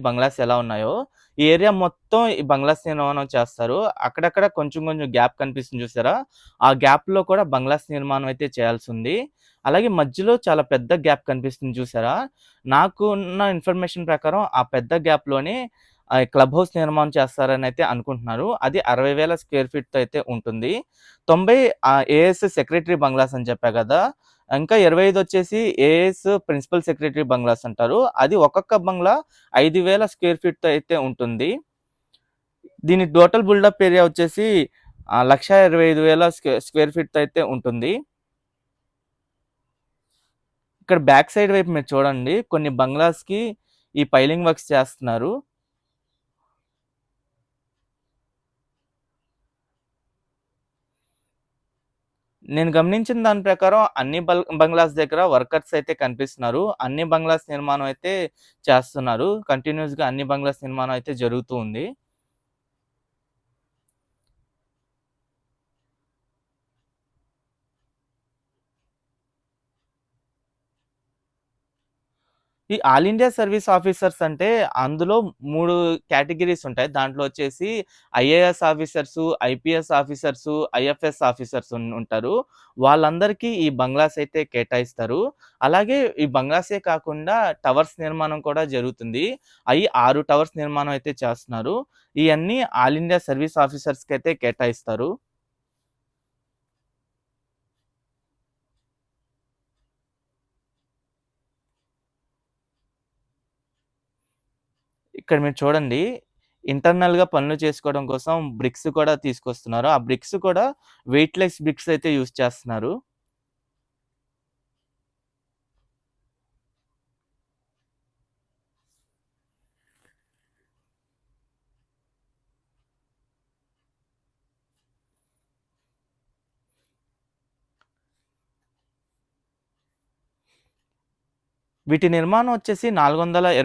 Bungalows ఎలా ఉన్నాయో, ఈ ఏరియా మొత్తం ఈ బంగ్లాస్ నిర్మాణం చేస్తారు. అక్కడక్కడ కొంచెం కొంచెం గ్యాప్ కనిపిస్తుంది చూసారా? ఆ గ్యాప్‌లో కూడా బంగ్లాస్ నిర్మాణం అయితే చేయాల్సి ఉంది అలాగే మధ్యలో చాలా పెద్ద గ్యాప్ కనిపిస్తుంది చూసారా? నాకు ఉన్న ఇన్ఫర్మేషన్ ప్రకారం ఆ పెద్ద గ్యాప్‌లోనే క్లబ్ హౌస్ నిర్మాణం చేస్తారని అయితే అనుకుంటున్నారు. అది అరవై వేల స్క్వేర్ ఫీట్‌తో అయితే ఉంటుంది. తొంభై ఏఎస్ సెక్రటరీ బంగ్లాస్ అని చెప్పా కదా ఇంకా 25 వచ్చేసి ఏఎస్ ప్రిన్సిపల్ సెక్రటరీ బంగ్లాస్ అంటారు. అది ఒక్కొక్క బంగ్లా ఐదు వేల స్క్వేర్ ఫీట్‌తో అయితే ఉంటుంది. దీని టోటల్ బిల్డప్ ఏరియా వచ్చేసి ఆహ్, 1,25,000 స్క్వే స్క్వేర్ ఫీట్‌తో అయితే ఉంటుంది. ఇక్కడ బ్యాక్ సైడ్ వైపు మీరు చూడండి. కొన్ని బంగ్లాస్‌కి ఈ పైలింగ్ వర్క్స్ చేస్తున్నారు. నేను గమనించిన దాని ప్రకారం అన్ని బల్ బంగ్లాస్ దగ్గర వర్కర్స్ అయితే కనిపిస్తున్నారు. అన్ని బంగ్లాస్ నిర్మాణం అయితే చేస్తున్నారు. కంటిన్యూస్గా అన్ని బంగ్లాస్ నిర్మాణం అయితే జరుగుతూ ఉంది. ఈ ఆల్ ఇండియా సర్వీస్ ఆఫీసర్స్ అంటే అందులో మూడు కేటగిరీస్ ఉంటాయి. దాంట్లో వచ్చేసి IAS officers IPS officers IFS officers ఉంటారు. వాళ్ళందరికీ ఈ బంగ్లాస్ అయితే కేటాయిస్తారు. అలాగే ఈ బంగ్లాసే కాకుండా టవర్స్ నిర్మాణం కూడా జరుగుతుంది. అయి ఆరు టవర్స్ నిర్మాణం అయితే చేస్తున్నారు. ఇవన్నీ ఆల్ ఇండియా సర్వీస్ ఆఫీసర్స్కి అయితే కేటాయిస్తారు. ఇక్కడ మీరు చూడండి. ఇంటర్నల్‌గా పనులు చేసుకోవడం కోసం బ్రిక్స్ కూడా తీసుకొస్తున్నారు. ఆ బ్రిక్స్ కూడా వెయిట్‌లెస్ బ్రిక్స్ అయితే యూస్ చేస్తున్నారు. వీటి నిర్మాణం వచ్చేసి 420